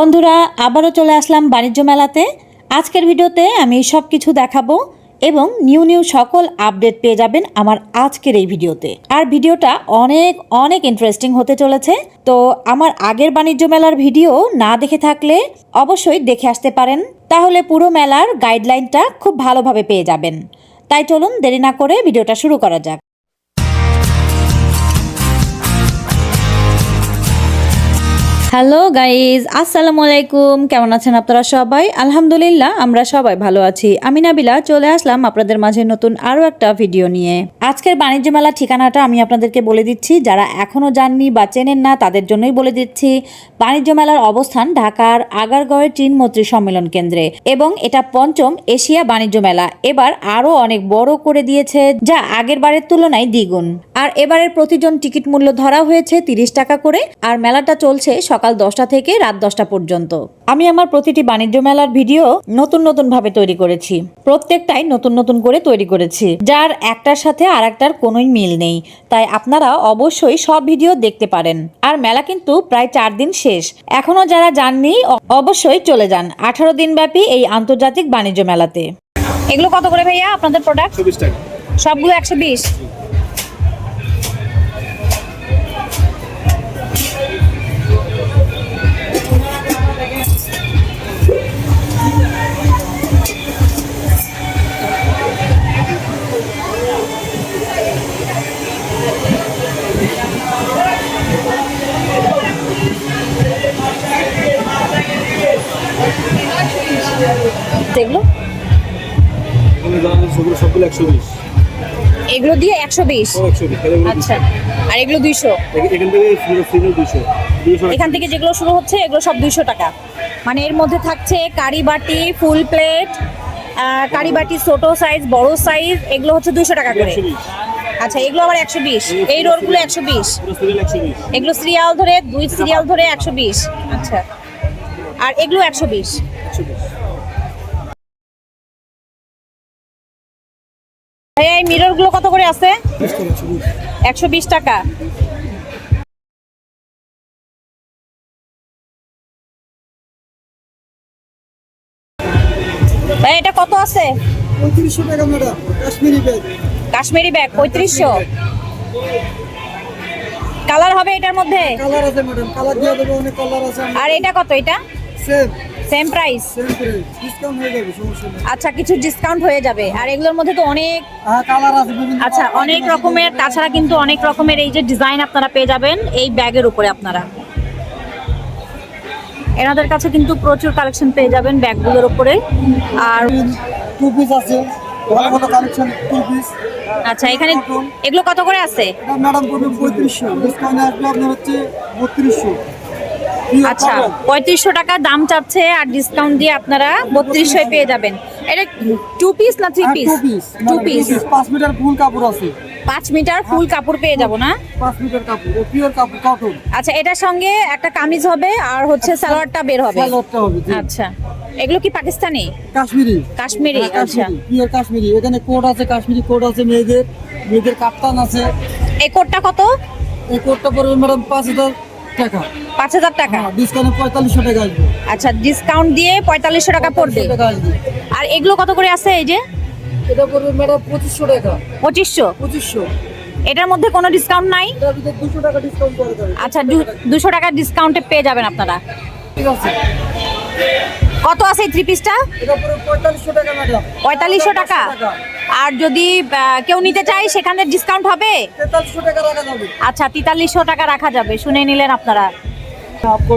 বন্ধুরা, আবারও চলে আসলাম বাণিজ্য মেলাতে। আজকের ভিডিওতে আমি সব কিছু দেখাবো এবং নিউ নিউ সকল আপডেট পেয়ে যাবেন আমার আজকের এই ভিডিওতে। আর ভিডিওটা অনেক অনেক ইন্টারেস্টিং হতে চলেছে। তো আমার আগের বাণিজ্য মেলার ভিডিও না দেখে থাকলে অবশ্যই দেখে আসতে পারেন। তাহলে পুরো মেলার গাইডলাইনটা খুব ভালোভাবে পেয়ে যাবেন। তাই চলুন দেরি না করে ভিডিওটা শুরু করা যাক। হ্যালো গাইজ আসসালামু আলাইকুম কেমন আছেন আপনারা সবাই? আলহামদুলিল্লাহ, আমরা সবাই ভালো আছি। আমি নাবিলা, চলে আসলাম আপনাদের মাঝে নতুন আরও একটা ভিডিও নিয়ে। আজকের বাণিজ্য মেলা ঠিকানাটা আমি আপনাদেরকে বলে দিচ্ছি। যারা এখনও যাননি বা চেনেন না, তাদের জন্যই বলে দিচ্ছি। বাণিজ্য মেলার অবস্থান ঢাকার আগারগড়ের চীন মৈত্রী সম্মেলন কেন্দ্রে। এবং এটা পঞ্চম এশিয়া বাণিজ্য মেলা। এবার আরও অনেক বড় করে দিয়েছে, যা আগের বারের তুলনায় দ্বিগুণ। আর এবারের প্রতিজন টিকিট মূল্য ধরা হয়েছে তিরিশ টাকা করে। আর মেলাটা চলছে সকাল দশটা থেকে রাত দশটা পর্যন্ত। আমি আমার প্রতিটি বাণিজ্য মেলার ভিডিও নতুন নতুন ভাবে তৈরি করেছি। প্রত্যেকটাই নতুন নতুন করে তৈরি করেছি। যার একটার সাথে আর একটার কোনোই মিল নেই। তাই আপনারা অবশ্যই সব ভিডিও দেখতে পারেন। আর মেলা কিন্তু প্রায় চার দিন শেষ। এখনও যারা যাননি অবশ্যই চলে যান আঠারো দিন ব্যাপী এই আন্তর্জাতিক বাণিজ্য মেলাতে। এগুলো কত করে ভাইয়া আপনাদের প্রোডাক্ট সবগুলো একশো বিশ? এগুলো সবগুলো সবগুলো একশো বিশ। এগুলো দিয়ে একশো বিশ। আচ্ছা। আর এগুলো দুইশো। এখান- থেকে যেগুলো শুরু হচ্ছে এগুলো সব দুইশো টাকা। মানে এর মধ্যে থাকছে কারি বাটি ফুল প্লেট কারি বাটি ছোট সাইজ বড় সাইজ এগুলো হচ্ছে দুইশো টাকা করে। আচ্ছা এগুলো আবার একশো বিশ। এই রোলগুলো একশো বিশ। একশো বিশ। এগুলো সিরিয়াল ধরে দুই সিরিয়াল ধরে একশো বিশ। আচ্ছা। আর এগুলো একশো বিশ। ভাইয়া এই মিররগুলো কত করে আছে? একশো বিশ। টাকা। ভাই এটা কত আছে? পঁয়ত্রিশশো টাকা madam. Kashmiri bag. Kashmiri bag পঁয়ত্রিশশো। কালার হবে এটার মধ্যে? কালার আছে ম্যাডাম। কালার দিয়ে দেবো অনেক কালার আছে। আর এটা কত এটা? সেম সেম প্রাইস আচ্ছা কিছু ডিসকাউন্ট হয়ে যাবে। আর এগুলোর মধ্যে তো অনেক আচ্ছা অনেক রকমের, তাছাড়া কিন্তু অনেক রকমের এই যে ডিজাইন আপনারা পেয়ে যাবেন এই ব্যাগের উপরে আপনারা। এনাদের কাছে কিন্তু প্রচুর কালেকশন পেয়ে যাবেন ব্যাগগুলোর উপরে। আর টু পিস আছে কালেকশন টু পিস আচ্ছা এখানে এগুলো কত করে আছে? ম্যাডাম পড়বে পঁয়ত্রিশশো ডিসকাউন্ট আসবে আপনার হচ্ছে বত্রিশশো। আচ্ছা পঁয়ত্রিশশো টাকা দাম চাচ্ছে আর ডিসকাউন্ট দিয়ে আপনারা বত্রিশশোয় পেয়ে যাবেন। এটা টু পিস না থ্রি পিস টু পিস পাঁচ মিটার ফুল কাপড় আছে। পাঁচ মিটার ফুল কাপড় পেয়ে যাব না? পাঁচ মিটার কাপড় পিওর কাপড় কটন আচ্ছা এটার সঙ্গে একটা কামিজ হবে আর হচ্ছে সালোয়ারটা বের হবে। আচ্ছা এগুলো কি পাকিস্তানি? কাশ্মীরি। কাশ্মীরি হ্যাঁ, আচ্ছা। পিওর কাশ্মীরি। এখানে কোট আছে কাশ্মীরি কোট আছে মেয়েদের মেয়েদের কাপ্তান আছে। এই কোটটা কত? এই কোটটা পড়বে ম্যাডাম পাঁচ হাজার। টাকা। পাঁচ হাজার টাকা? ডিসকাউন্টে পঁয়তাল্লিশশো টাকা আসবে। আচ্ছা ডিসকাউন্ট দিয়ে পঁয়তাল্লিশশো টাকা পড়বে। 4500 টাকা আসবে। আর এগুলো কত করে আছে এই যে? এটা পড়বে ম্যাডাম পঁচিশশো টাকা। পঁচিশশো? পঁচিশশো। এটার মধ্যে কোনো ডিসকাউন্ট নাই? ভিতরে দুশো টাকা ডিসকাউন্ট আচ্ছা দুশো টাকা ডিসকাউন্টে পেয়ে যাবেন আপনারা। ঠিক আছে। কত আছে এই থ্রি পিসটা পঁয়তাল্লিশশো টাকা? পঁয়তাল্লিশশো টাকা। আর যদি আহ, কেউ নিতে চায় সেখানে ডিসকাউন্ট হবে তেতাল্লিশশো টাকা রাখা যাবে আচ্ছা তেতাল্লিশশো টাকা রাখা যাবে শুনে নিলেন আপনারা आपको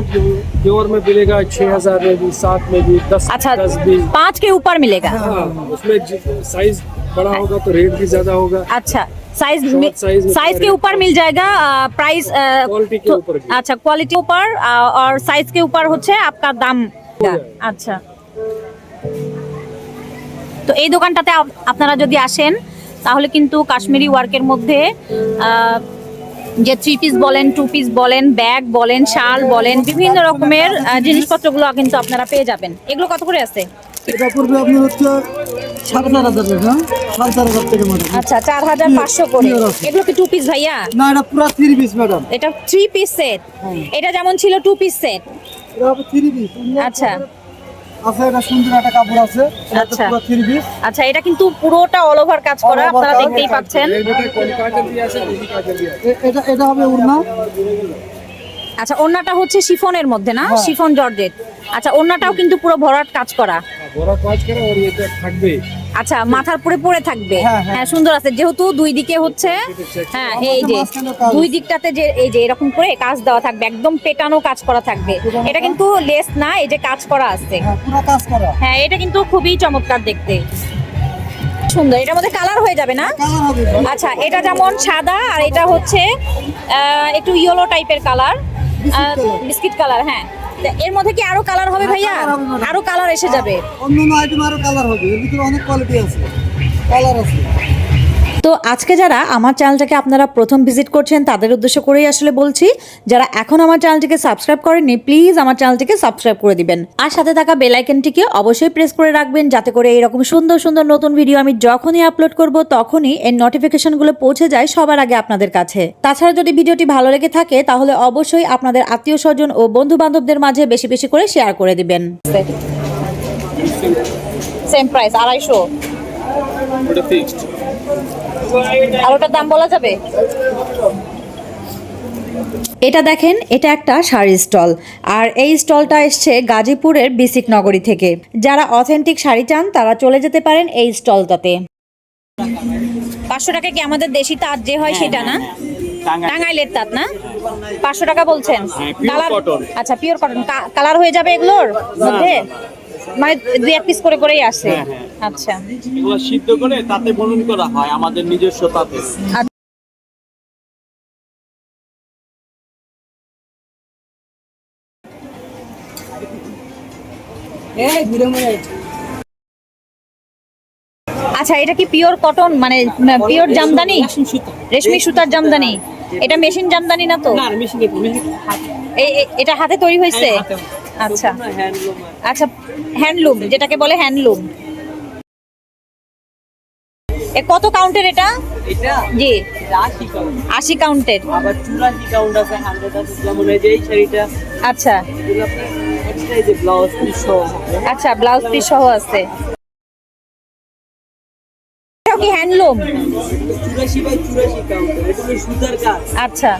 प्योर में मिलेगा छः हजार में भी सात में भी दस अच्छा दस भी पाँच के ऊपर मिलेगा हाँ उसमें साइज बड़ा होगा तो रेट भी ज्यादा होगा अच्छा साइज Short size में साइज के rate- ऊपर मिल जाएगा प्राइस Quality के ऊपर भी। अच्छा क्वालिटी ऊपर अ, और साइज के ऊपर হচ্ছে আপনার দাম আচ্ছা তো এই দোকানটাতে আপনারা যদি আসেন তাহলে কিন্তু কাশ্মীরি ওয়ার্কের মধ্যে যে থ্রি পিস বলেন টু পিস বলেন ব্যাগ বলেন শাল বলেন বিভিন্ন রকমের জিনিসপত্রগুলো কিন্তু আপনারা পেয়ে যাবেন। এগুলো কত করে আছে? এটা পড়বে আপনার হচ্ছে সাড়ে চার হাজার টাকা হ্যাঁ? সাড়ে চার হাজার টাকা ম্যাডাম আচ্ছা চার হাজার পাঁচশো করে। এগুলো কি টু পিস ভাইয়া? না এটা পুরো থ্রি পিস ম্যাডাম এটা থ্রি পিস সেট। এটা যেমন ছিল two piece set three piece আচ্ছা। আছে এটা সুন্দর একটা কাপড় আছে। এটা আচ্ছা। পুরো থ্রি পিস আচ্ছা এটা কিন্তু পুরোটা অল ওভার কাজ করা আপনারা দেখতেই পাচ্ছেন। এটা এটা হবে উড়না আচ্ছা ওন্নাটা হচ্ছে শিফনের মধ্যে না? হ্যাঁ। Chiffon georgette. আচ্ছা ওন্নাটাও কিন্তু পুরো ভরাট কাজ করা। ভরাট কাজ করা ওর এটা থাকবে। আচ্ছা মাথার পরে পরে থাকবে। হ্যাঁ, হ্যাঁ। হ্যাঁ সুন্দর আছে। যেহেতু দুই দিকে হচ্ছে হ্যাঁ এই যে দুই দিকটাতে যে এই যে এরকম করে কাজ দেওয়া থাকবে একদম পেটানো কাজ করা থাকবে। এটা কিন্তু লেস না এই যে কাজ করা আছে। হ্যাঁ পুরো কাজ করা। হ্যাঁ এটা কিন্তু খুবই চমৎকার দেখতে। সুন্দর এটার মধ্যে কালার হয়ে যাবে না? আচ্ছা এটা যেমন সাদা আর এটা হচ্ছে একটু ইয়েলো টাইপের কালার বিস্কিট কালার হ্যাঁ। এর মধ্যে কি আরও কালার হবে ভাইয়া? colour আরও কালার এসে যাবে। অন্য নয় আইটেম আরও কালার হবে। এর ভিতরে অনেক কোয়ালিটি আছে। কালার আছে। আজকে যারা আমার চ্যানেলটাকে আপনারা প্রথম ভিজিট করছেন তাদের উদ্দেশ্য করেই আসলে বলছি যারা এখন আমার চ্যানেলটিকে সাবস্ক্রাইব করেননি প্লিজ আমার চ্যানেলটিকে সাবস্ক্রাইব করে দিবেন। আর সাথে থাকা বেল আইকনটিকে অবশ্যই প্রেস করে রাখবেন যাতে করে এরকম সুন্দর সুন্দর নতুন ভিডিও আমি যখনই আপলোড করব তখনই এর নোটিফিকেশনগুলো পৌঁছে যায় সবার আগে আপনাদের কাছে। তাছাড়া যদি ভিডিওটি ভালো লেগে থাকে তাহলে অবশ্যই আপনাদের আত্মীয় স্বজন ও বন্ধু বান্ধবদের মাঝে বেশি বেশি করে শেয়ার করে দিবেন। সেম প্রাইস আড়াইশো। ওটা ফিক্সড আর ওটার দাম বলা যাবে? এটা দেখেন এটা একটা শাড়ির স্টল। আর এই স্টলটা এসছে গাজীপুরের বিসিক নগরী থেকে। যারা অথেন্টিক শাড়ি চান তারা চলে যেতে পারেন এই স্টলটাতে। পাঁচশো টাকা কি আমাদের দেশি তাঁত যে হয় সেটা না? টাঙ্গাইলের তাঁত না? পাঁচশো টাকা বলছেন। কালার আচ্ছা পিওর কটন কালার হয়ে যাবে এগুলোর মধ্যে? মানে দুই এক পিস করে করেই আসে। আচ্ছা। এগুলো সিদ্ধ করে তাতে বলুন করা হয় আমাদের নিজস্ব তাতে আচ্ছা এটা কি পিওর কটন মানে পিওর জামদানি? রেশমি সুতার জামদানি? এটা মেশিন জামদানি না তো? এটা হাতে তৈরি হয়েছে? হাতে। আচ্ছা। হ্যান্ডলুম আচ্ছা হ্যান্ডলুম যেটাকে বলে হ্যান্ডলুম এ কত কাউন্টের এটা? এটা জি। আশি কাউন্টের আবার চুরাশি কাউন্ট আছে হান্ড্রেড আছে যেমন এই যে এই শাড়িটা। আচ্ছা। আচ্ছা ব্লাউজ পিস সহ আছে। কি হ্যান্ডলুম? আচ্ছা।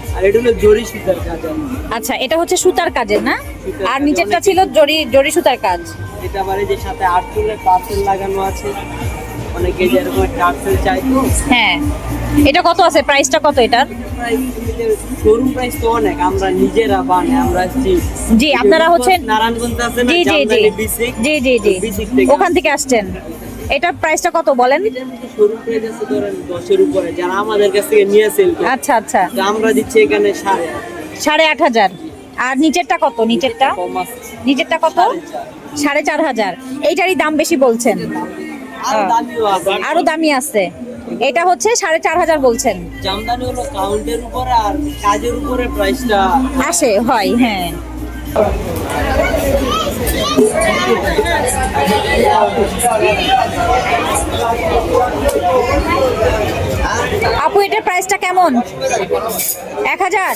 আচ্ছা এটা হচ্ছে সুতার কাজের না? আর কাজ। নিচেরটা ছিল জরি জরি সুতার কাজ। এটা যে সাথে পার্সেল লাগানো আছে। অনেকে যেরকম চাই তো। হ্যাঁ। এটা কত আছে? প্রাইসটা কত এটার? শোরুম প্রাইস তো অনেক। আমরা নিজেরা বানাই আমরা জি জি আপনারা হচ্ছেন নারায়ণগঞ্জ আছে না জি জি জি। জি জি জি। ওখান থেকে আসছেন। এটার প্রাইসটা কত বলেন? শোরুম প্রাইস আছে ধরেন দশের উপরে যারা আমাদের কাছ থেকে নিয়ে সেল করে। আচ্ছা আচ্ছা। আমরা দিচ্ছি এখানে সাড়ে আট। সাড়ে আট হাজার। আর নিচেরটা কত? নিচেরটা? নিচেরটা কত? সাড়ে চার। হাজার। এইটারই দাম বেশি বলছেন। আর আরও দামি আছে। এটা হচ্ছে সাড়ে চার হাজার বলছেন। জামদানি হলো কাউন্টের উপরে আর কাজের উপরে প্রাইসটা আসে হয় হ্যাঁ। আপু এটার প্রাইসটা কেমন? এক হাজার?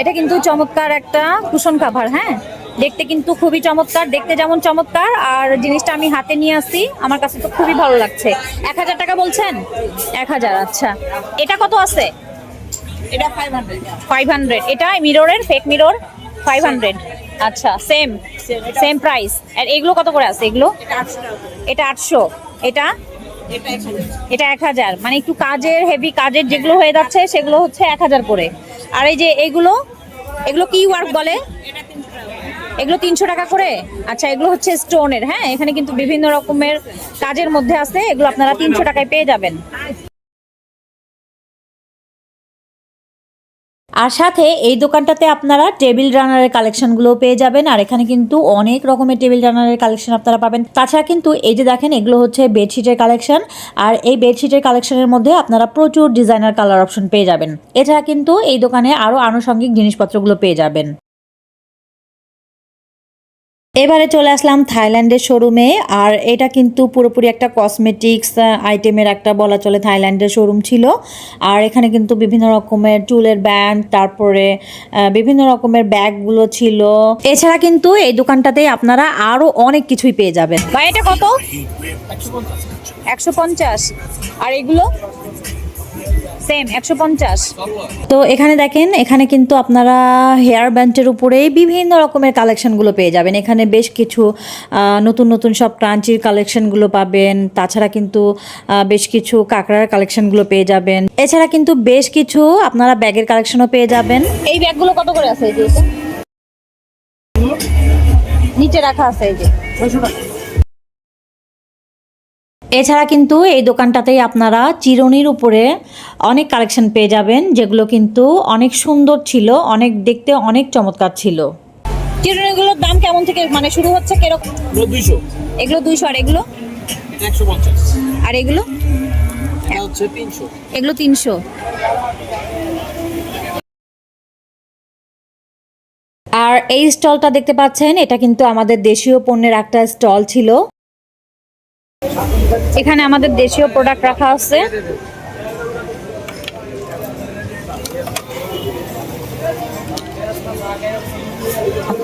এটা কিন্তু চমৎকার একটা কুশন কাভার হ্যাঁ? দেখতে কিন্তু খুবই চমৎকার দেখতে যেমন চমৎকার। আর জিনিসটা আমি হাতে নিয়ে আসছি আমার কাছে তো খুবই ভালো লাগছে। এক হাজার টাকা বলছেন? এক হাজার আচ্ছা। এটা কত আছে? এটা ফাইভ হান্ড্রেড ফাইভ হান্ড্রেড এটা মিররের ফেক মিরর ফাইভ হান্ড্রেড আচ্ছা সেম সেম প্রাইস আর এগুলো কত করে আছে এগুলো? এটা আটশো এটা এটা? এক হাজার। মানে একটু কাজের হেভি কাজের যেগুলো হয়ে যাচ্ছে সেগুলো হচ্ছে এক হাজার করে। আর এই যে এগুলো এগুলো কি ওয়ার্ক বলে? এগুলো তিনশো টাকা করে? আচ্ছা এগুলো হচ্ছে স্টোনের হ্যাঁ? এখানে কিন্তু বিভিন্ন রকমের কাজের মধ্যে আছে এগুলো আপনারা তিনশো টাকায় পেয়ে যাবেন। আর সাথে এই দোকানটাতে আপনারা টেবিল রানারের কালেকশনগুলো পেয়ে যাবেন, আর এখানে কিন্তু অনেক রকমের টেবিল রানারের কালেকশন আপনারা পাবেন। তাছাড়া কিন্তু এই যে দেখেন, এগুলো হচ্ছে বেডশিটের কালেকশন আর এই বেডশিটের কালেকশনের মধ্যে আপনারা প্রচুর ডিজাইনার কালার অপশন পেয়ে যাবেন। এছাড়া কিন্তু এই দোকানে আরও আনুষঙ্গিক জিনিসপত্রগুলো পেয়ে যাবেন। এবারে চলে আসলাম থাইল্যান্ডের শোরুমে, আর এটা কিন্তু পুরোপুরি একটা কসমেটিক্স আইটেমের একটা বলা চলে থাইল্যান্ডের শোরুম ছিল। আর এখানে কিন্তু বিভিন্ন রকমের চুলের ব্যান্ড তারপরে বিভিন্ন রকমের ব্যাগগুলো ছিল। এছাড়া কিন্তু এই দোকানটাতে আপনারা আরও অনেক কিছুই পেয়ে যাবেন। ভাই, এটা কত? একশো পঞ্চাশ। আর এগুলো? সেম একশো পঞ্চাশ। তো এখানে দেখেন এখানে কিন্তু আপনারা হেয়ার ব্যান্ডের উপরেই বিভিন্ন রকমের কালেকশনগুলো পেয়ে যাবেন। এখানে বেশ কিছু নতুন নতুন সব ক্রাঞ্চির কালেকশনগুলো পাবেন। তাছাড়া কিন্তু বেশ কিছু কাঁকড়ার কালেকশনগুলো পেয়ে যাবেন। এছাড়া কিন্তু বেশ কিছু আপনারা ব্যাগের কালেকশনও পেয়ে যাবেন। এই ব্যাগগুলো কত করে আছে এই যে? নিচে রাখা আছে এই যে। এছাড়া কিন্তু এই দোকানটাতেই আপনারা চিরুনির উপরে অনেক কালেকশন পেয়ে যাবেন যেগুলো কিন্তু অনেক সুন্দর ছিল অনেক দেখতে অনেক চমৎকার ছিল। চিরুনিগুলোর দাম কেমন থেকে মানে শুরু হচ্ছে কীরকম? দুইশো। এগুলো দুইশো আর এগুলো? আর এগুলো? এগুলো তিনশো। আর এই স্টলটা দেখতে পাচ্ছেন এটা কিন্তু আমাদের দেশীয় পণ্যের একটা স্টল ছিল। এখানে আমাদের দেশীয় প্রোডাক্ট রাখা আছে।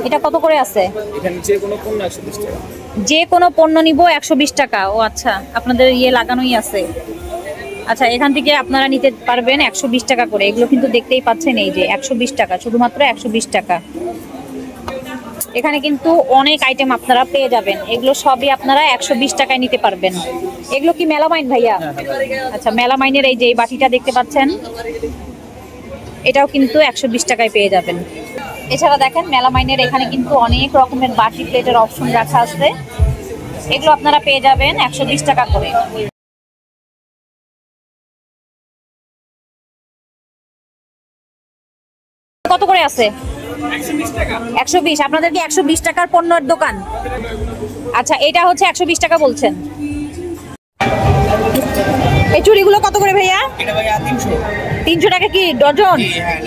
এটা কত করে আছে? এখানে যে কোনো পণ্য একশো বিশ টাকা। যে কোনো পণ্য নিব একশো বিশ টাকা। ও আচ্ছা আপনাদের ইয়ে লাগানোই আছে। আচ্ছা এখান থেকে আপনারা নিতে পারবেন একশো বিশ টাকা করে। এগুলো কিন্তু দেখতেই পাচ্ছেন এই যে একশো বিশ টাকা শুধুমাত্র একশো বিশ টাকা। এখানে কিন্তু অনেক আইটেম আপনারা পেয়ে যাবেন। এগুলো সবই আপনারা একশো বিশ টাকায় নিতে পারবেন। এগুলো কি মেলামাইন ভাইয়া? আচ্ছা মেলামাইনের এই যে এই বাটিটা দেখতে পাচ্ছেন এটাও কিন্তু একশো বিশ টাকায় পেয়ে যাবেন। এছাড়া দেখেন মেলামাইনের এখানে কিন্তু অনেক রকমের বাটি প্লেটের অপশন রাখা আছে। এগুলো আপনারা পেয়ে যাবেন একশো বিশ টাকা করে। কত করে আছে? একশো বিশ আপনাদের কি একশো বিশ টাকার পণ্যের দোকান? আচ্ছা এটা হচ্ছে একশো বিশ টাকা বলছেন। এই চুড়িগুলো কত করে ভাইয়া? তিনশো। টাকা কি ডজন? হ্যাঁ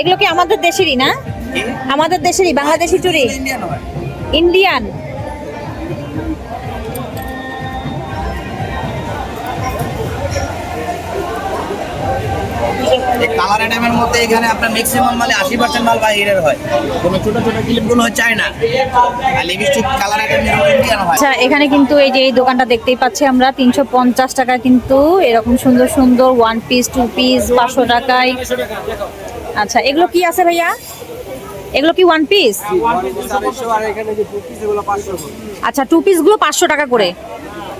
এগুলো কি আমাদের দেশেরই না? আমাদের দেশেরই বাংলাদেশি চুড়ি? ইন্ডিয়ান কালার আইটেমের মধ্যে এখানে আপনার ম্যাক্সিমাম মালে আশি পার্সেন্ট মাল বাইরের হয়। কোনো ছোট ছোট ক্লিপগুলো হয় চায়না আর লিপস্টিক কালার আইটেম ইন্ডিয়ান হয়? আচ্ছা এখানে কিন্তু এই যে এই দোকানটা দেখতেই পাচ্ছি আমরা তিনশো পঞ্চাশ টাকা কিন্তু এরকম সুন্দর সুন্দর ওয়ান পিস টু পিস পাঁচশো টাকায়। আচ্ছা এগুলো কি আছে ভাইয়া? এগুলো কি ওয়ান পিস আর এখানে যে টু পিস আচ্ছা টু পিসগুলো পাঁচশো টাকা করে।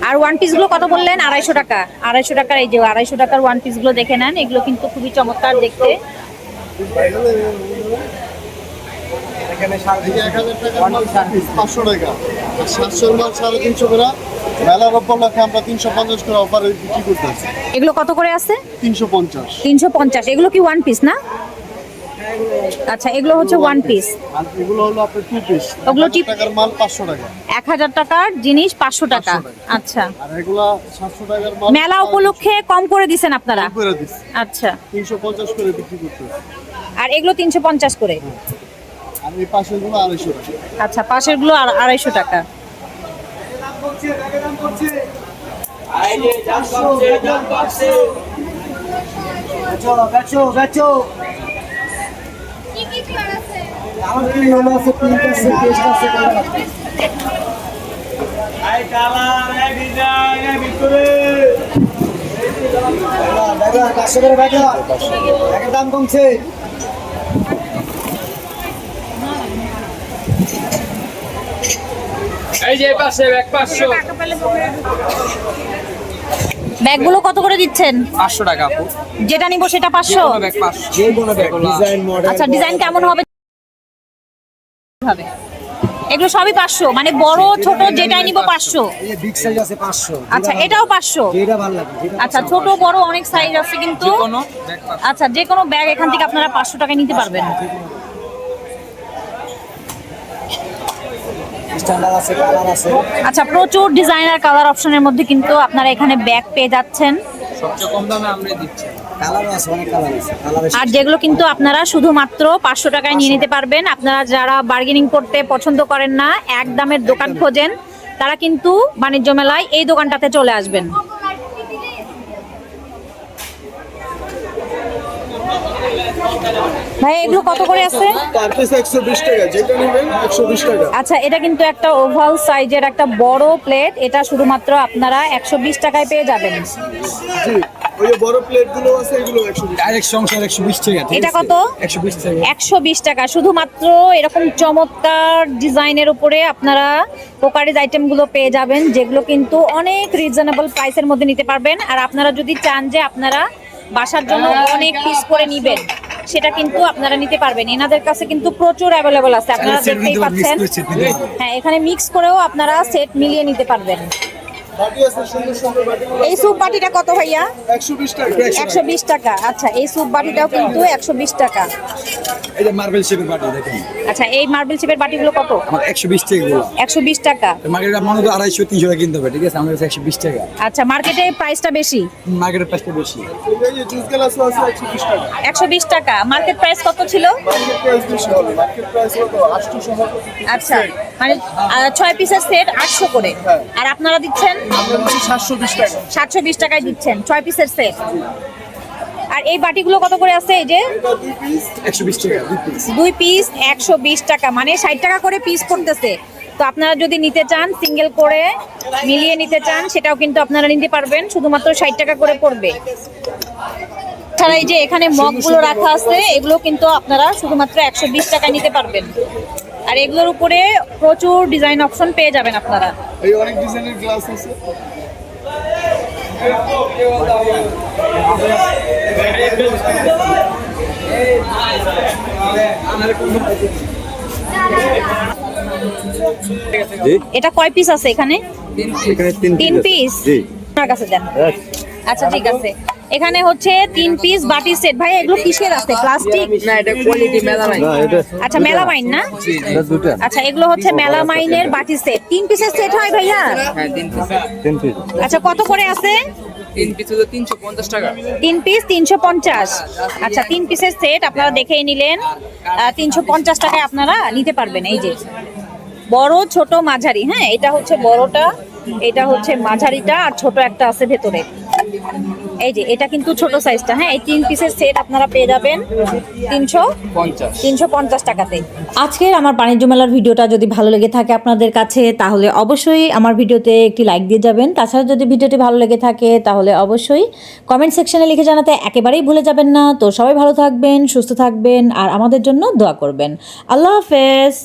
আর ওয়ান পিসগুলো কত বললেন আড়াইশো টাকা। আড়াইশো টাকার এই যে আড়াইশো টাকার ওয়ান পিসগুলো দেখে নেন এগুলো কিন্তু খুবই চমৎকার দেখতে। এখানে পাঁচশো টাকা। আর সাতশোর মাল সাড়ে তিনশো করে। মেলার উপলক্ষে আমরা তিনশো পঞ্চাশ করে অফারে বিক্রি করতেছি। এগুলো কত করে আছে? তিনশো পঞ্চাশ। তিনশো পঞ্চাশ। এগুলো কি ওয়ান পিস না? আচ্ছা এগুলো হচ্ছে ওয়ান পিস এগুলো হলো আপনার টু পিস ওগুলো টিপ- টাকার মাল পাঁচশো টাকা। এক হাজার টাকার জিনিস পাঁচশো টাকা। 500 টাকা। আচ্ছা। আর এগুলা সাতশো টাকার মাল মেলা উপলক্ষে কম করে দিছেন আপনারা? কম করে দিচ্ছি আচ্ছা। তিনশো পঞ্চাশ করে বিক্রি করতেছি আর এগুলো তিনশো পঞ্চাশ করে? আর এই পাশেরগুলো আড়াইশো টাকা। আচ্ছা পাশেরগুলো আর আড়াইশো টাকা। বেচো বেচো আমার কি আছে পিঙ্ক আছে পেস্ট আছে কালার আছে ব্যাগা পাঁচশো করে ব্যাগা ব্যাগের দাম কমছে এই যে পাশে এক পাঁচশো। ব্যাগগুলো কত করে দিচ্ছেন? পাঁচশো টাকা আপু। যেটা নিব সেটা পাঁচশো? ব্যাগ পাঁচশো। যে কোনো ব্যাগ ডিজাইন আচ্ছা ডিজাইন কেমন হবে? হবে। এগুলো সবই পাঁচশো মানে বড় ছোট যেটাই নিব পাঁচশো। আচ্ছা এটাও পাঁচশো? যেটা ভালো লাগে আচ্ছা ছোট বড় অনেক সাইজ আছে কিন্তু কোনো আচ্ছা যে কোনো ব্যাগ এখান থেকে আপনারা পাঁচশো টাকায় নিতে পারবেন। আচ্ছা প্রচুর ডিজাইনার কালার অপশনের মধ্যে কিন্তু আপনারা এখানে ব্যাগ পেয়ে যাচ্ছেন। সবচেয়ে কম দামে আমরা দিচ্ছি। আর যেগুলো কিন্তু আপনারা শুধুমাত্র পাঁচশো টাকায় নিয়ে নিতে পারবেন। আপনারা যারা বার্গেনিং করতে পছন্দ করেন না, এক দামের দোকান খোঁজেন, তারা কিন্তু বাণিজ্য মেলায় এই দোকানটাতে চলে আসবেন। ভাই এগুলো কত করে আছে? পার পিস একশো বিশ টাকা যেটা নেবেন একশো বিশ টাকা। আচ্ছা এটা কিন্তু একটা ওভাল সাইজের একটা বড় প্লেট এটা শুধুমাত্র আপনারা একশো বিশ টাকায় পেয়ে যাবেন। জি ওই বড় প্লেট আছে এগুলো একশো বিশ ডাইরেক্ট সংসার একশো বিশ টাকা এটা কত? একশো বিশ টাকা। শুধুমাত্র এরকম চমৎকার ডিজাইনের উপরে আপনারা পোকারিজ আইটেমগুলো পেয়ে যাবেন যেগুলো কিন্তু অনেক রিজনেবল প্রাইসের মধ্যে নিতে পারবেন। আর আপনারা যদি চান যে আপনারা বাসার জন্য অনেক পিস করে নিবেন। সেটা কিন্তু আপনারা নিতে পারবেন। এনাদের কাছে কিন্তু প্রচুর অ্যাভেলেবল আছে। আপনারা দেখতেই পাচ্ছেন। হ্যাঁ এখানে মিক্স করেও আপনারা সেট মিলিয়ে নিতে পারবেন। বাটি আছে সুন্দর সুন্দর বাটি। এই স্যুপ বাটিটা কত ভাইয়া? একশো বিশ টাকা। আচ্ছা এই স্যুপ বাটিটাও কিন্তু একশো বিশ টাকা। এই মার্বেল শেপের বাটি দেখেন। আচ্ছা এই মার্বেল শেপের বাটিগুলো কত? আমার একশো বিশ টাকা গুলো একশো বিশ টাকা। মার্কেটে মনে আড়াইশো তিনশো টাকা কিনতে হবে ঠিক আছে? আমার কাছে একশো বিশ টাকা। আচ্ছা মার্কেটে প্রাইসটা বেশি? মার্কেটের প্রাইসটা বেশি। এই যে জুস আছে টাকা। মার্কেট প্রাইস কত ছিল? মার্কেট প্রাইস বেশি মার্কেট প্রাইস কত? আটশো সহ আচ্ছা। মানে ছয় পিসের সেট আটশো করে। আর আপনারা দিচ্ছেন? সাতশো বিশ টাকা। সাতশো বিশ টাকায় দিচ্ছেন ছয় পিসের সেট। আর এই বাটিগুলো কত করে আছে এই যে? দুই পিস। একশো বিশ টাকা। মানে ষাট টাকা করে পিস করতেছে তো আপনারা যদি নিতে চান সিঙ্গেল করে মিলিয়ে নিতে চান সেটাও কিন্তু আপনারা নিতে পারবেন। শুধুমাত্র ষাট টাকা করে পড়বে। ছাড়া এই যে এখানে মগগুলো রাখা আছে এগুলো কিন্তু আপনারা শুধুমাত্র একশো বিশ টাকায় নিতে পারবেন। আর এগুলোর উপরে প্রচুর ডিজাইন অপশন পেয়ে যাবেন আপনারা। এই অনেক ডিজাইনের গ্লাস আছে। এটা কয় পিস আছে এখানে? তিন পিস আপনার কাছে দেন। আচ্ছা ঠিক আছে। এখানে হচ্ছে তিন পিস বাটি সেট ভাই এগুলো কিসের আছে? প্লাস্টিক না এটা কোয়ালিটি মেলামাইন আচ্ছা মেলামাইন না? আচ্ছা এগুলো হচ্ছে মেলামাইনের বাটি সেট তিন পিসের সেট হয় ভাইয়া? হ্যাঁ তিন পিস তিন পিস আচ্ছা কত করে আছে? তিন পিস হলো তিনশো পঞ্চাশ টাকা। তিন পিস তিনশো পঞ্চাশ। আচ্ছা তিন পিসের সেট আপনারা দেখেই নিলেন। তিনশো পঞ্চাশ টাকায় আপনারা নিতে পারবেন এই যে। বড় ছোট মাঝারি হ্যাঁ? এটা হচ্ছে বড়টা এটা হচ্ছে মাঝারিটা আর ছোট একটা আছে ভেতরে। এই যে এটা কিন্তু ছোট সাইজটা হ্যাঁ? এই তিন পিসের সেট আপনারা পেয়ে যাবেন তিনশো তিনশো পঞ্চাশ টাকাতে। আজকের আমার বাণিজ্য মেলার ভিডিওটা যদি ভালো লেগে থাকে আপনাদের কাছে তাহলে অবশ্যই আমার ভিডিওতে একটি লাইক দিয়ে যাবেন। তাছাড়া যদি ভিডিওটি ভালো লেগে থাকে তাহলে অবশ্যই কমেন্ট সেকশনে লিখে জানাতে একেবারেই ভুলে যাবেন না। তো সবাই ভালো থাকবেন সুস্থ থাকবেন আর আমাদের জন্য দোয়া করবেন। আল্লাহ হাফেজ।